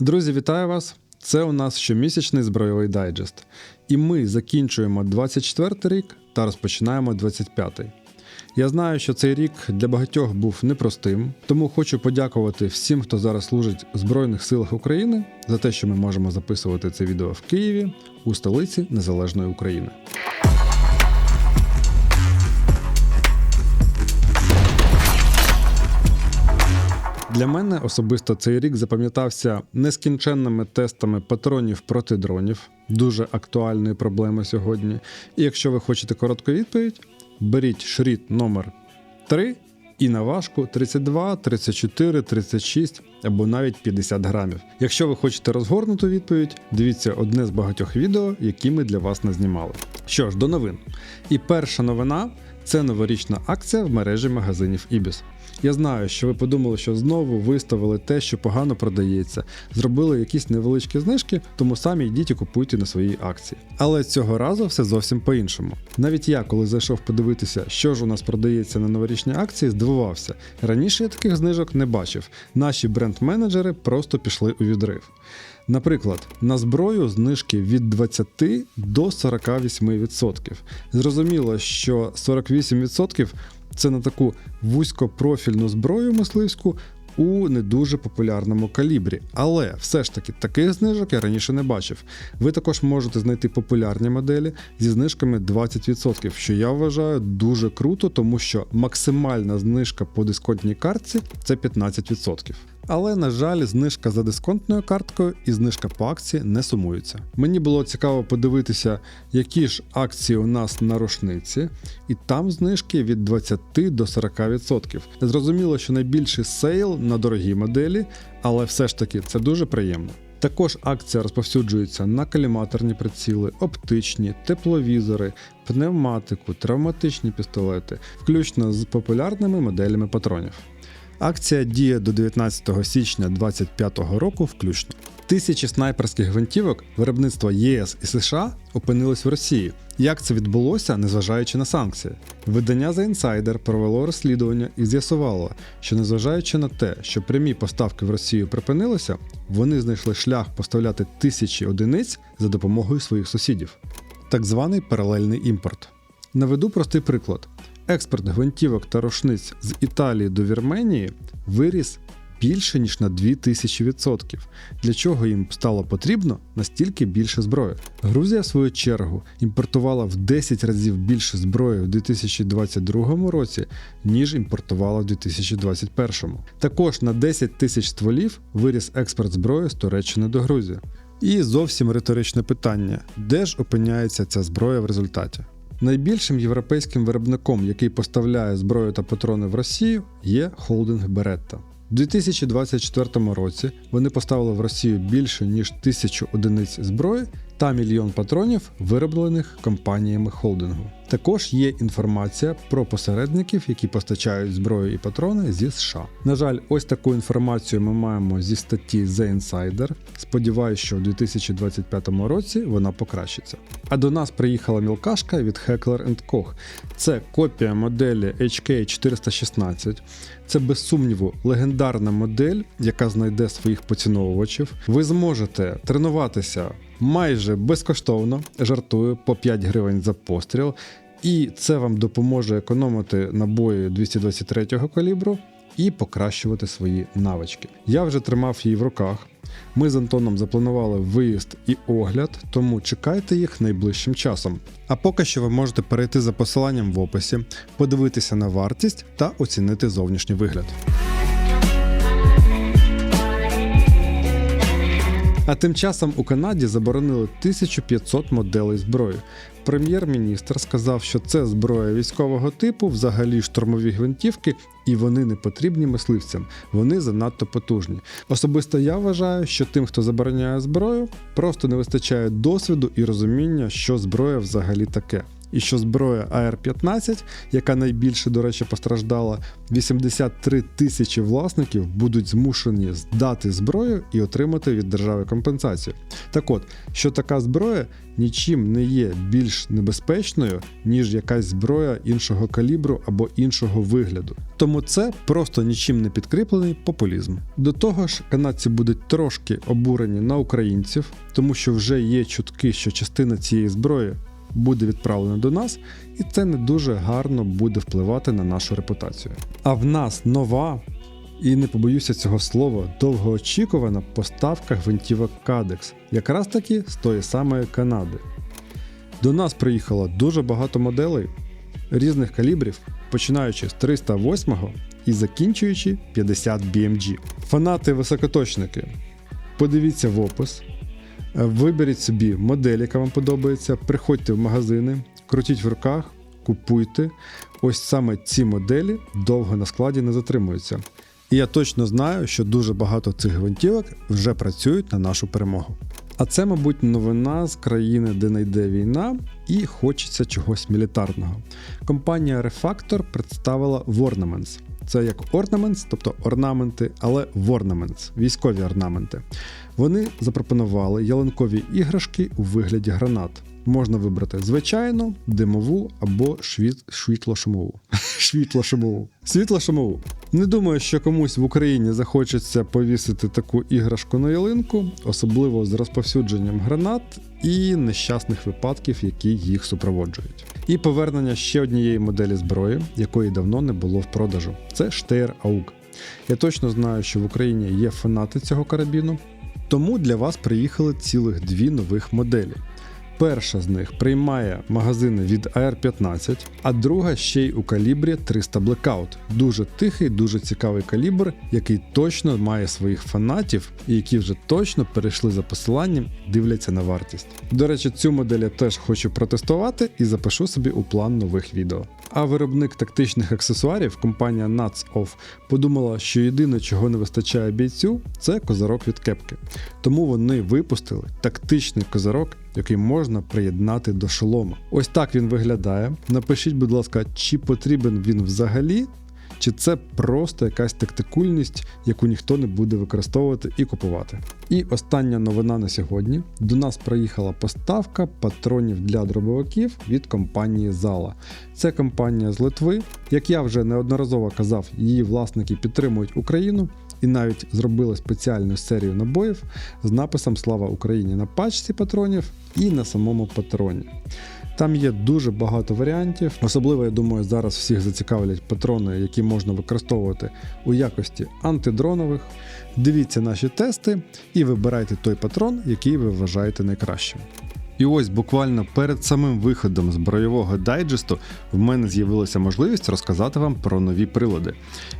Друзі, вітаю вас! Це у нас щомісячний збройовий дайджест. І ми закінчуємо 24 рік та розпочинаємо 25-й. Я знаю, що цей рік для багатьох був непростим, тому хочу подякувати всім, хто зараз служить в Збройних силах України за те, що ми можемо записувати це відео в Києві у столиці Незалежної України. Для мене особисто цей рік запам'ятався нескінченними тестами патронів проти дронів, дуже актуальної проблеми сьогодні. І якщо ви хочете коротку відповідь, беріть шріт номер 3 і на важку 32, 34, 36 або навіть 50 грамів. Якщо ви хочете розгорнуту відповідь, дивіться одне з багатьох відео, які ми для вас назнімали. Що ж, до новин. І перша новина це новорічна акція в мережі магазинів Ibis. Я знаю, що ви подумали, що знову виставили те, що погано продається, зробили якісь невеличкі знижки, тому самі йдіть і купуйте на свої акції. Але цього разу все зовсім по-іншому. Навіть я, коли зайшов подивитися, що ж у нас продається на новорічній акції, здивувався. Раніше я таких знижок не бачив. Наші бренд-менеджери просто пішли у відрив. Наприклад, на зброю знижки від 20 до 48%. Зрозуміло, що 48% це на таку вузькопрофільну зброю мисливську у не дуже популярному калібрі. Але все ж таки таких знижок я раніше не бачив. Ви також можете знайти популярні моделі зі знижками 20%, що я вважаю дуже круто, тому що максимальна знижка по дисконтній картці це 15%. Але, на жаль, знижка за дисконтною карткою і знижка по акції не сумуються. Мені було цікаво подивитися, які ж акції у нас на рушниці, і там знижки від 20 до 40%. Зрозуміло, що найбільший сейл на дорогі моделі, але все ж таки це дуже приємно. Також акція розповсюджується на каліматорні приціли, оптичні, тепловізори, пневматику, травматичні пістолети, включно з популярними моделями патронів. Акція діє до 19 січня 2025 року включно. Тисячі снайперських гвинтівок виробництва ЄС і США опинились в Росії. Як це відбулося, незважаючи на санкції? Видання The Insider провело розслідування і з'ясувало, що незважаючи на те, що прямі поставки в Росію припинилися, вони знайшли шлях поставляти тисячі одиниць за допомогою своїх сусідів. Так званий паралельний імпорт. Наведу простий приклад. Експорт гвинтівок та рушниць з Італії до Вірменії виріс більше ніж на 2000%. Для чого їм стало потрібно настільки більше зброї? Грузія, в свою чергу, імпортувала в 10 разів більше зброї в 2022 році, ніж імпортувала в 2021. Також на 10 тисяч стволів виріс експорт зброї з Туреччини до Грузії. І зовсім риторичне питання: де ж опиняється ця зброя в результаті? Найбільшим європейським виробником, який поставляє зброю та патрони в Росію, є холдинг Беретта. У 2024 році вони поставили в Росію більше ніж тисячу одиниць зброї та мільйон патронів, вироблених компаніями холдингу. Також є інформація про посередників, які постачають зброю і патрони зі США. На жаль, ось таку інформацію ми маємо зі статті The Insider. Сподіваюсь, що у 2025 році вона покращиться. А до нас приїхала мілкашка від Heckler Koch. Це копія моделі HK416. Це без сумніву легендарна модель, яка знайде своїх поціновувачів. Ви зможете тренуватися майже безкоштовно, жартую по 5 гривень за постріл. І це вам допоможе економити набої 223-го калібру і покращувати свої навички. Я вже тримав її в руках. Ми з Антоном запланували виїзд і огляд, тому чекайте їх найближчим часом. А поки що ви можете перейти за посиланням в описі, подивитися на вартість та оцінити зовнішній вигляд. А тим часом у Канаді заборонили 1500 моделей зброї. Прем'єр-міністр сказав, що це зброя військового типу, взагалі штурмові гвинтівки, і вони не потрібні мисливцям, вони занадто потужні. Особисто я вважаю, що тим, хто забороняє зброю, просто не вистачає досвіду і розуміння, що зброя взагалі таке. І що зброя АР-15, яка найбільше, до речі, постраждала, 83 тисячі власників будуть змушені здати зброю і отримати від держави компенсацію. Так от, що така зброя нічим не є більш небезпечною, ніж якась зброя іншого калібру або іншого вигляду. Тому це просто нічим не підкріплений популізм. До того ж, канадці будуть трошки обурені на українців, тому що вже є чутки, що частина цієї зброї буде відправлена до нас, і це не дуже гарно буде впливати на нашу репутацію. А в нас нова. І не побоюся цього слова, довгоочікувана поставка гвинтівок Кадекс, якраз таки з тої самої Канади. До нас приїхало дуже багато моделей різних калібрів, починаючи з 308 і закінчуючи 50 BMG. Фанати високоточники, подивіться в опис, виберіть собі модель, яка вам подобається, приходьте в магазини, крутіть в руках, купуйте. Ось саме ці моделі довго на складі не затримуються. І я точно знаю, що дуже багато цих гвинтівок вже працюють на нашу перемогу. А це, мабуть, новина з країни, де не йде війна, і хочеться чогось мілітарного. Компанія Refactor представила Warnaments. Це як ornaments, тобто орнаменти, але warnaments, військові орнаменти. Вони запропонували ялинкові іграшки у вигляді гранат. Можна вибрати звичайну, димову або швіт... світло-шумову. Світло-шумову. Світло-шумову. Не думаю, що комусь в Україні захочеться повісити таку іграшку на ялинку, особливо з розповсюдженням гранат і нещасних випадків, які їх супроводжують. І повернення ще однієї моделі зброї, якої давно не було в продажу. Це Штейр Аук. Я точно знаю, що в Україні є фанати цього карабіну, тому для вас приїхали цілих дві нових моделі. Перша з них приймає магазини від AR-15, а друга ще й у калібрі 300 Blackout. Дуже тихий, дуже цікавий калібр, який точно має своїх фанатів і які вже точно перейшли за посиланням дивляться на вартість. До речі, цю модель я теж хочу протестувати і запишу собі у план нових відео. А виробник тактичних аксесуарів, компанія Nuts Off, подумала, що єдине, чого не вистачає бійцю, це козирок від кепки. Тому вони випустили тактичний козирок, який можна приєднати до шолома. Ось так він виглядає. Напишіть, будь ласка, чи потрібен він взагалі, чи це просто якась тактикульність, яку ніхто не буде використовувати і купувати. І остання новина на сьогодні: до нас приїхала поставка патронів для дробовиків від компанії Зала. Це компанія з Литви. Як я вже неодноразово казав, її власники підтримують Україну. І навіть зробили спеціальну серію набоїв з написом Слава Україні на пачці патронів і на самому патроні. Там є дуже багато варіантів. Особливо, я думаю, зараз всіх зацікавлять патрони, які можна використовувати у якості антидронових. Дивіться наші тести і вибирайте той патрон, який ви вважаєте найкращим. І ось буквально перед самим виходом з бойового дайджесту в мене з'явилася можливість розказати вам про нові прилади.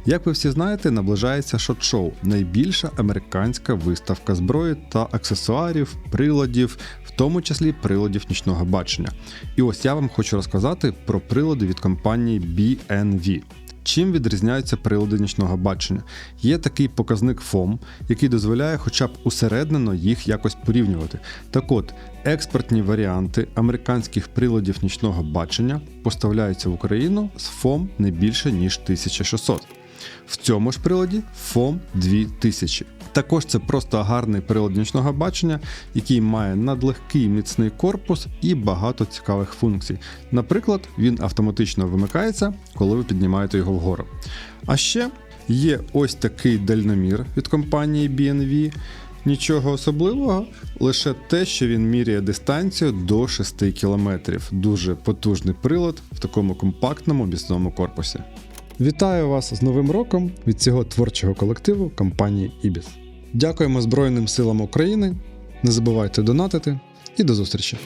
Як ви всі знаєте, наближається шот-шоу найбільша американська виставка зброї та аксесуарів, приладів, в тому числі приладів нічного бачення. І ось я вам хочу розказати про прилади від компанії BNV. Чим відрізняються прилади нічного бачення? Є такий показник ФОМ, який дозволяє хоча б усереднено їх якось порівнювати. Так от, експортні варіанти американських приладів нічного бачення поставляються в Україну з ФОМ не більше ніж 1600. В цьому ж приладі ФОМ 2000. Також це просто гарний прилад нічного бачення, який має надлегкий міцний корпус і багато цікавих функцій. Наприклад, він автоматично вимикається, коли ви піднімаєте його вгору. А ще є ось такий дальномір від компанії BNV. Нічого особливого, лише те, що він міряє дистанцію до 6 км. Дуже потужний прилад в такому компактному міцному корпусі. Вітаю вас з Новим роком від цього творчого колективу компанії Ібіс. Дякуємо Збройним силам України. Не забувайте донатити і до зустрічі!